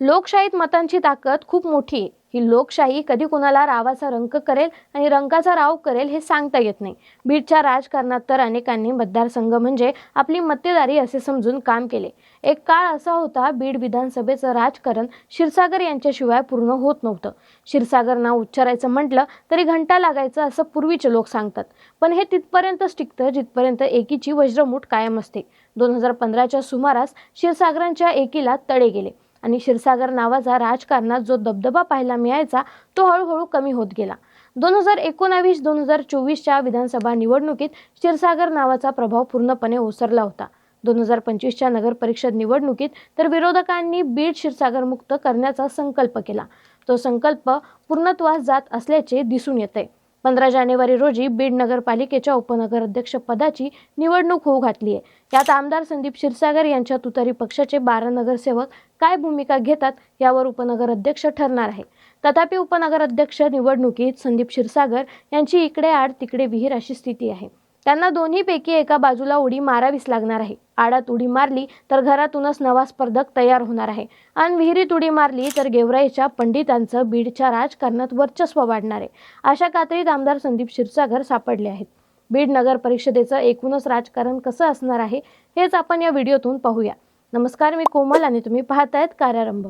लोकशाहीत मतांची ताकद खूप मोठी. आहे ही लोकशाही कधी कुणाला रावाचा रंग करेल आणि रंगाचा राव करेल हे सांगता येत नाही. बीडच्या राजकारणात तर अनेकांनी मतदारसंघ म्हणजे आपली मक्तेदारी असे समजून काम केले. एक काळ असा होता बीड विधानसभेचं राजकारण क्षीरसागर यांच्याशिवाय पूर्ण होत नव्हतं. क्षीरसागर नाव उच्चारायचं म्हटलं तरी घंटा लागायचं असं पूर्वीचे लोक सांगतात. पण हे तिथपर्यंतच टिकतं जिथपर्यंत एकीची वज्रमूठ कायम असते. दोन हजार पंधराच्या सुमारास क्षीरसागरांच्या एकीला तडे गेले. आणि क्षीरसागर नावाचा राजकारणात जो दबदबा पाहायला मिळायचा तो हळूहळू कमी होत गेला. दोन हजार एकोणावीस दोन हजार चोवीसच्या विधानसभा निवडणुकीत क्षीरसागर नावाचा प्रभाव पूर्णपणे ओसरला होता. दोन हजार पंचवीसच्या नगर परिषद निवडणुकीत तर विरोधकांनी बीड क्षीरसागर मुक्त करण्याचा संकल्प केला. तो संकल्प पूर्णत्वास जात असल्याचे दिसून येते पंधरा जानेवारी रोजी बीड नगरपालिकेच्या उपनगराध्यक्ष पदाची निवडणूक होऊ घातली आहे. यात आमदार संदीप क्षीरसागर यांच्या तुतारी पक्षाचे बारा नगरसेवक काय भूमिका घेतात यावर उपनगराध्यक्ष ठरणार आहे. तथापि उपनगराध्यक्ष निवडणुकीत संदीप क्षीरसागर यांची इकडे आड तिकडे विहीर अशी स्थिती आहे. त्यांना दोन्हीपैकी एका बाजूला उडी मारावीच लागणार आहे. आडात उडी मारली तर घरातूनच नवा स्पर्धक तयार होणार आहे. आणि विहिरीत उडी मारली तर गेवराईच्या पंडितांचं बीडच्या राजकारणात वर्चस्व वाढणार आहे. अशा कात्रीत आमदार संदीप क्षीरसागर सापडले आहेत. बीड नगर परिषदेचं एकूणच राजकारण कसं असणार आहे हेच आपण या व्हिडिओतून पाहूया. नमस्कार मी कोमल आणि तुम्ही पाहतायत कार्यारंभ.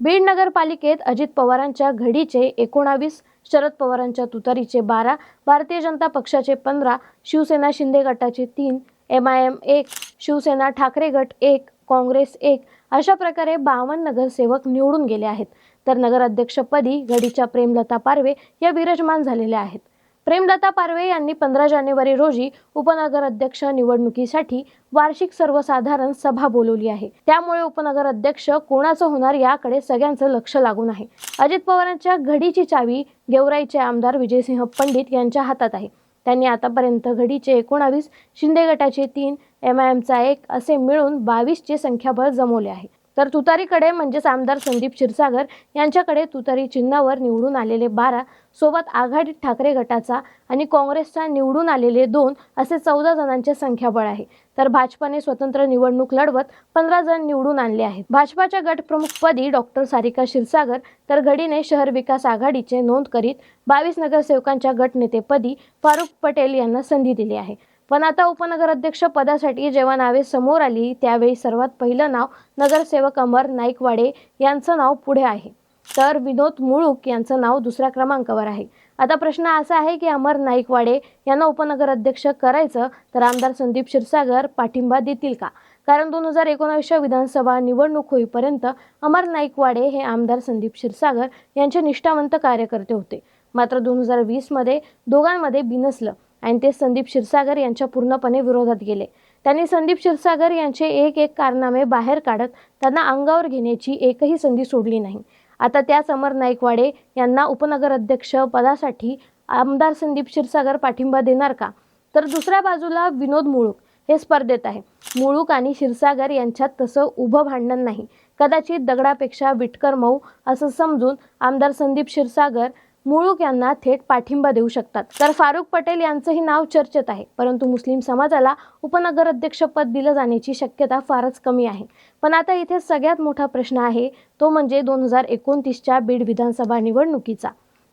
बीड नगरपालिकेत अजित पवारांच्या घडीचे एकोणावीस शरद पवारांच्या तुतारीचे बारा भारतीय जनता पक्षाचे पंधरा शिवसेना शिंदे गटाचे तीन एम आय एम एक शिवसेना ठाकरे गट एक काँग्रेस एक अशा प्रकारे बावन्न नगरसेवक निवडून गेले आहेत. तर नगराध्यक्षपदी गडीच्या प्रेमलता पारवे या विराजमान झालेल्या आहेत. प्रेमलता पारवे यांनी पंधरा जानेवारी रोजी उपनगराध्यक्ष निवडणुकीसाठी वार्षिक सर्वसाधारण सभा बोलवली आहे. त्यामुळे उपनगराध्यक्ष कोणाचं होणार याकडे सगळ्यांचं लक्ष लागून आहे. अजित पवारांच्या घडीची चावी गेवराईचे आमदार विजयसिंह पंडित यांच्या हातात आहे. त्यांनी आतापर्यंत घडीचे एकोणावीस शिंदे गटाचे तीन एम आय एमचा एक असे मिळून बावीसचे संख्याबळ जमवले आहे. तर तुतारीकडे म्हणजेच आमदार संदीप क्षीरसागर यांच्याकडे तुतारी चिन्हावर निवडून आलेले बारा सोबत आघाडीत ठाकरे गटाचा आणि काँग्रेसचा निवडून आलेले दोन असे चौदा जणांचे संख्याबळ आहे. तर भाजपाने स्वतंत्र निवडणूक लढवत पंधरा जण निवडून आणले आहेत. भाजपाच्या गटप्रमुखपदी डॉक्टर सारिका क्षीरसागर तर घडीने शहर विकास आघाडीचे नोंद करीत बावीस नगरसेवकांच्या गटनेतेपदी फारुख पटेल यांना संधी दिली आहे. पण आता उपनगराध्यक्ष पदासाठी जेव्हा नावे समोर आली त्यावेळी सर्वात पहिलं नाव नगरसेवक अमर नाईकवाडे यांचं नाव पुढे आहे. तर विनोद मुळूक यांचं नाव दुसऱ्या क्रमांकावर आहे. आता प्रश्न असा आहे की अमर नाईकवाडे यांना उपनगराध्यक्ष करायचं तर आमदार संदीप क्षीरसागर पाठिंबा देतील का? कारण दोन हजार एकोणावीसच्या विधानसभा निवडणूक होईपर्यंत अमर नाईकवाडे हे आमदार संदीप क्षीरसागर यांचे निष्ठावंत कार्यकर्ते होते. मात्र दोन हजार वीसमध्ये दोघांमध्ये बिनसलं. आणि ते संदीप क्षीरसागर यांच्या पूर्णपणे विरोधात गेले. त्यांनी संदीप क्षीरसागर यांचे एक एक कारनामे बाहेर काढत त्यांना अंगावर घेण्याची एकही संधी सोडली नाही. आता त्याच अमर नाईकवाडे यांना उपनगराध्यक्ष पदासाठी आमदार संदीप क्षीरसागर पाठिंबा देणार का? तर दुसऱ्या बाजूला विनोद मुळूक हे स्पर्धेत आहे. मुळूक आणि क्षीरसागर यांच्यात तसं उभं भांडण नाही. कदाचित दगडापेक्षा विटकर मऊ असं समजून आमदार संदीप क्षीरसागर मुळूक यांना थेट पाठिंबा देऊ शकतात. तर फारुख पटेल यांचंही नाव चर्चेत आहे. परंतु मुस्लिम समाजाला उपनगराध्यक्षपद दिलं जाण्याची शक्यता फारच कमी आहे. पण आता इथे सगळ्यात मोठा प्रश्न आहे तो म्हणजे दोन हजार एकोणतीसच्या बीड विधानसभा निवडणुकीचा.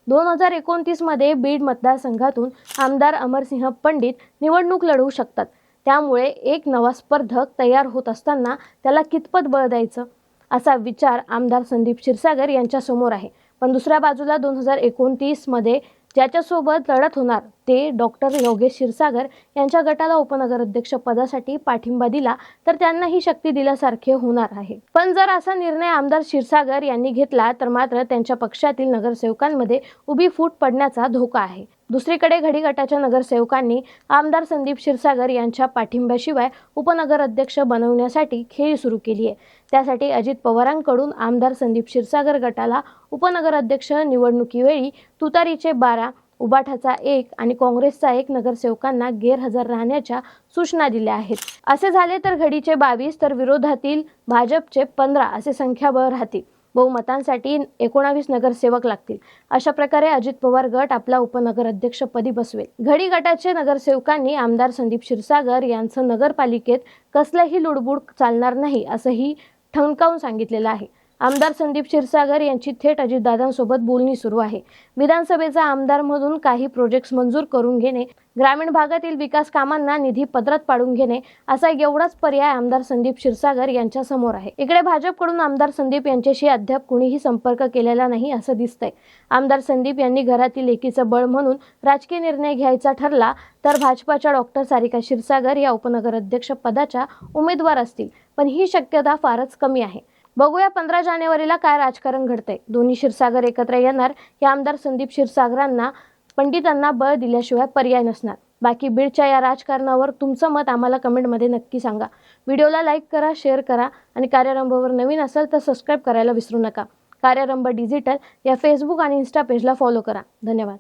दोन हजार एकोणतीसमध्ये बीड मतदारसंघातून आमदार अमरसिंह पंडित निवडणूक लढवू शकतात. त्यामुळे एक नवा स्पर्धक तयार होत असताना त्याला कितपत बळ द्यायचं? असा विचार आमदार संदीप क्षीरसागर यांच्यासमोर आहे. पण दुसऱ्या बाजूला दोन हजार एकोणतीसमध्ये ज्याच्यासोबत लढत होणार ते डॉक्टर योगेश क्षीरसागर यांच्या गटाला उपनगराध्यक्ष पदासाठी पाठिंबा दिला तर त्यांनाही शक्ती दिल्यासारखे होणार आहे. पण जर असा निर्णय आमदार क्षीरसागर यांनी घेतला तर मात्र त्यांच्या पक्षातील नगरसेवकांमध्ये उभी फूट पडण्याचा धोका आहे. दुसरीकडे घडी गटाच्या नगरसेवकांनी आमदार संदीप क्षीरसागर यांच्या पाठिंब्याशिवाय उपनगराध्यक्ष बनवण्यासाठी खेळी सुरू केली आहे. त्यासाठी अजित पवारांकडून आमदार संदीप क्षीरसागर गटाला उपनगराध्यक्ष निवडणुकीवेळी तुतारीचे बारा उबाठाचा एक आणि काँग्रेसचा एक नगरसेवकांना गैरहजर राहण्याच्या सूचना दिल्या आहेत. असे झाले तर घडीचे बावीस तर विरोधातील भाजपचे पंधरा असे संख्याबळ राहतील. बहुमतांसाठी एकोणावीस नगरसेवक लागतील. अशा प्रकारे अजित पवार गट आपला उपनगराध्यक्षपदी बसवेल. घडी गटाचे नगरसेवकांनी आमदार संदीप क्षीरसागर यांचं नगरपालिकेत कसलंही लुडबुड चालणार नाही असंही ठणकावून सांगितलेलं आहे. आमदार संदीप क्षीरसागर यांची थेट अजितदादांसोबत बोलणी सुरू आहे. विधानसभेचा आमदार म्हणून काही प्रोजेक्ट्स मंजूर करून घेणे ग्रामीण भागातील विकास कामांना निधी पदरात पाडून घेणे असा एवढाच पर्याय आमदार संदीप क्षीरसागर यांच्या समोर आहे. इकडे भाजपकडून आमदार संदीप यांच्याशी अद्याप कुणीही संपर्क केलेला नाही असं दिसतंय. आमदार संदीप यांनी घरातील लेकीचं बळ म्हणून राजकीय निर्णय घ्यायचा ठरला तर भाजपाच्या डॉक्टर सारिका क्षीरसागर या उपनगर अध्यक्ष पदाच्या उमेदवार असतील पण ही शक्यता फारच कमी आहे. बघूया पंधरा जानेवारीला काय राजकारण घडतंय. दोन्ही क्षीरसागर एकत्र येणार. हे आमदार संदीप क्षीरसागरांना पंडितांना बळ दिल्याशिवाय पर्याय नसणार. बाकी बीडच्या या राजकारणावर तुमचं मत आम्हाला कमेंटमध्ये नक्की सांगा. व्हिडिओला लाईक करा शेअर करा आणि कार्यरंभवर नवीन असेल तर सबस्क्राईब करायला विसरू नका. कार्यारंभ डिजिटल या फेसबुक आणि इन्स्टा पेजला फॉलो करा. धन्यवाद.